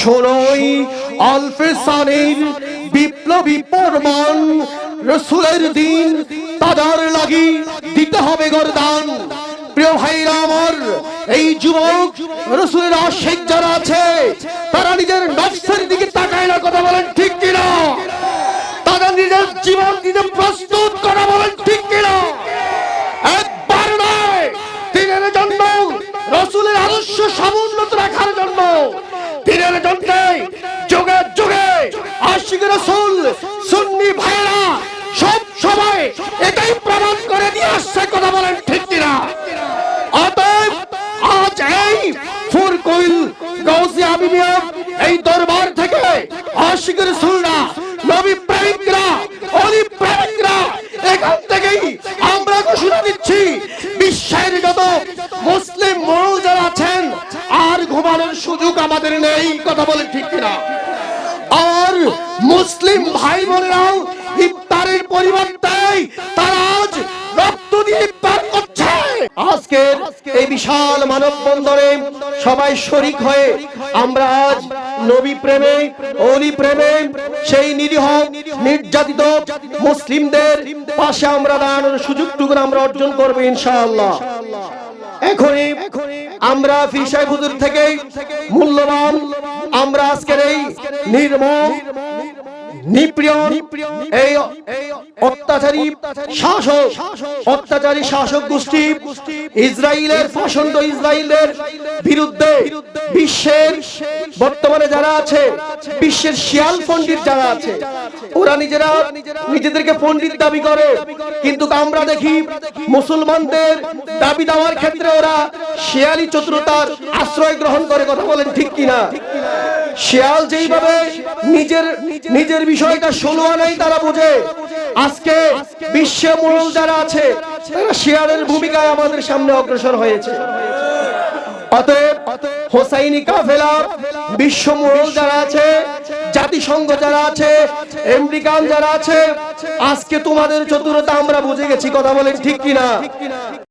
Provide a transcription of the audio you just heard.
ষোলোই আলফে সানির বিপ্লবী পরমান রসুলের দিন তাদের লাগি দিতে হবে গরদান। প্রিয় ভাইরা আমার, এই যুবক, রসুলের আশেক যারা আছে, তারা নিজের নফসের দিকে তাকায় না, কথা বলেন ঠিক কিনা? তারা নিজের জীবন দিতে প্রস্তুত করা, বলেন ঠিক কিনা? একবার নয় দিনের জন্য রসুলের আদর্শ সমুন্নত রাখার জন্য দিনের জন্য যুগে যুগে আশিক রসুল, সুন্নি ভাইরা সব সময় এটাই প্রমাণ করে দিয়ে আসছে, কথা বলেন ঠিক কিনা? অতএব আজ এই ফুরকুইল গৌসি আবিবিয়া এই দরবার থেকে আশিক রসুলরা, নবী প্রেমিকরা, অলি প্রেমিকরা, এখান থেকেই আমরা ঘোষণা দিচ্ছি, বিশ্বের যত মুসলিম আছেন আর সুযোগ আমাদের নেই। কথা বলে ঠিক কিনা? আর মুসলিম ভাই বোনেরাও ইফতারের পরিবর্তে তারা আজ রক্ত দিয়ে ইফতার করছে। আজকের এই বিশাল মানব বন্দরে সবাই শরিক হয়ে আমরা আজ নবী প্রেমে, অলি প্রেমে, সেই নিরীহ, নির্যাতিত মুসলিমদের পাশে আমরা দাঁড়ানোর সুযোগটুকু আমরা অর্জন করব ইনশাআল্লাহ। এখনই আমরা ফিসাই হুজুর থেকে মূল্যবান আমরা আজকের এই নির্মম নিপ্রিয়ন এই অত্যাচারী শাসক অত্যাচারী শাসক গোষ্ঠী ইসরায়েলের ফাসন্ড ইসরায়েলের বিরুদ্ধে বিশ্বের বর্তমানে যারা আছে বিশ্বের শিয়াল পণ্ডিত যারা আছে ওরা নিজেরা নিজেদেরকে পণ্ডিত দাবি করে। কিন্তু আমরা দেখি মুসলমানদের দাবি দেওয়ার ক্ষেত্রে ওরা শিয়ালি চতুরতার আশ্রয় গ্রহণ করে কথা বলেন ঠিক কিনা? শিয়াল যেইভাবে নিজের নিজের বিষয়টা ষোলো আনাই তারা বোঝে। আজকে বিশ্বে মোড়ল যারা আছে, তারা শিয়ালের ভূমিকায় আমাদের সামনে অগ্রসর হয়েছে। অতএব হোসাইনি কাফেলা বিশ্ব মোড়ল যারা আছে, জাতিসংঘ যারা আছে, আমেরিকান যারা আছে, আজকে তোমাদের চতুরতা আমরা বুঝে গেছি, কথা বলেন ঠিক কিনা?